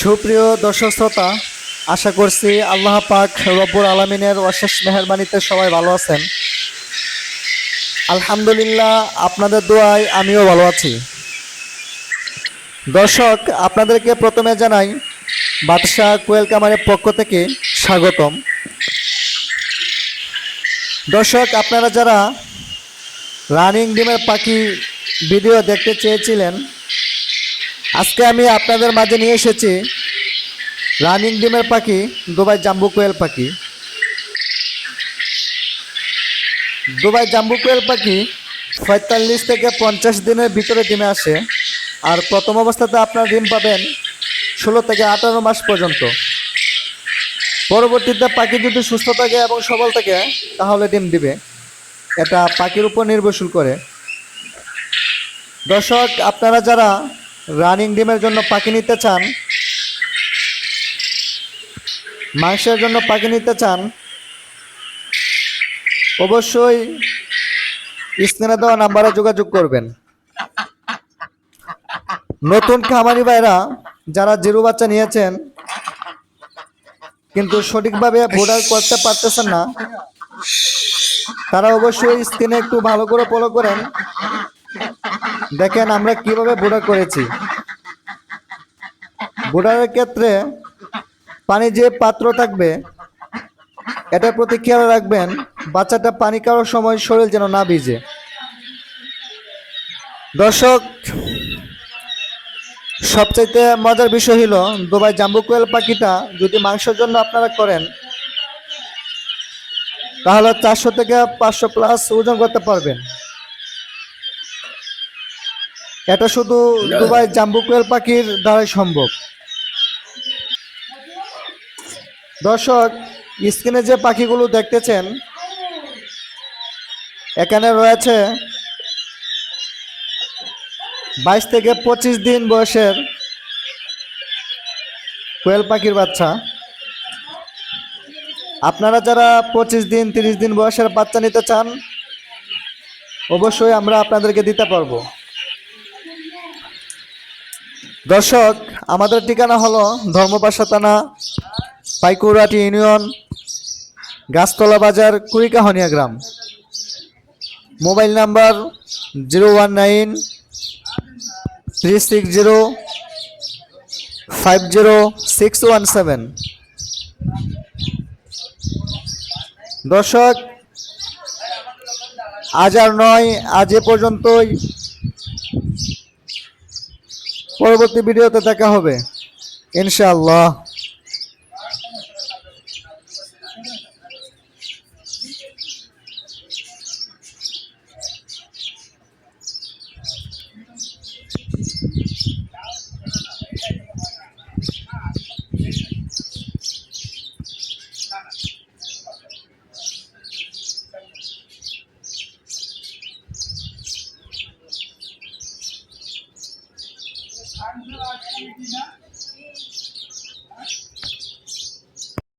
সুপ্রিয় দর্শক শ্রোতা, আশা করছি আল্লাহ পাক রব্বুর আলমিনের অশেষ মেহরবানিতে সবাই ভালো আছেন। আলহামদুলিল্লাহ, আপনাদের দোয়ায় আমিও ভালো আছি। দর্শক, আপনাদেরকে প্রথমে জানাই, বাদশাহ কোয়েল কামারের পক্ষ থেকে স্বাগতম। দর্শক, আপনারা যারা রানিং ডিমের পাখি ভিডিও দেখতে চেয়েছিলেন আজকে আমি আপনাদের মাঝে নিয়ে এসেছি রানিং ডিমের পাখি, দুবাই জাম্বু কোয়েল পাখি। দুবাই জাম্বু কোয়েল পাখি পঁয়তাল্লিশ থেকে পঞ্চাশ দিনের ভিতরে ডিমে আসে আর প্রথম অবস্থাতে আপনার ডিম পাবেন ষোলো থেকে আঠারো মাস পর্যন্ত। পরবর্তীতে পাখি যদি সুস্থ থাকে এবং সবল থাকে, তাহলে ডিম দিবে। এটা পাখির উপর নির্ভরশীল করে। দর্শক, আপনারা যারা রানিং ডিমের জন্য পাখি নিতে চান? মাংসের জন্য পাখি নিতে চান? অবশ্যই স্ক্রিনে দেওয়া নাম্বারে যোগাযোগ করবেন। নতুন খামারি ভাইরা, যারা জিরো বাচ্চা নিয়েছেন, কিন্তু সঠিকভাবে বোর্ডার করতে পারতেছেন না, তারা অবশ্যই স্ক্রিনে একটু ভালো করে ফলো করেন। দেখেন আমরা কীভাবে বোর্ডার করেছি। বোর্ডারের ক্ষেত্রে পানি যে পাত্র থাকবে এটার প্রতি খেয়াল রাখবেন, বাচ্চাটা পানি খাওয়ার সময় শরীর যেন না ভিজে। দর্শক, সবচাইতে মজার বিষয় হলো, দুবাই জাম্বু কোয়েল পাখিটা যদি মাংসের জন্য আপনারা করেন, তাহলে চারশো থেকে পাঁচশো প্লাস ওজন করতে পারবেন। এটা শুধু দুবাই জাম্বু কোয়েল পাখির দ্বারাই সম্ভব। দর্শক, স্ক্রিনে যে পাখিগুলো দেখতেছেন, এখানে রয়েছে বাইশ থেকে পঁচিশ দিন বয়সের কোয়েল পাখির বাচ্চা। আপনারা যারা পঁচিশ দিন, তিরিশ দিন বয়সের বাচ্চা নিতে চান, অবশ্যই আমরা আপনাদেরকে দিতে পারব। দর্শক, আমাদের ঠিকানা হলো ধর্মপাশা থানা পাইকুরাটি ইউনিয়ন, গাছতলা বাজার, কুড়িকাহনিয়া গ্রাম। Mobile number zero one nine, three six zero, five zero, six one seven. দর্শক, আজ আর নয়, আজ এ পর্যন্তই। পরবর্তী ভিডিওতে দেখা হবে। ইনশাআল্লাহ। না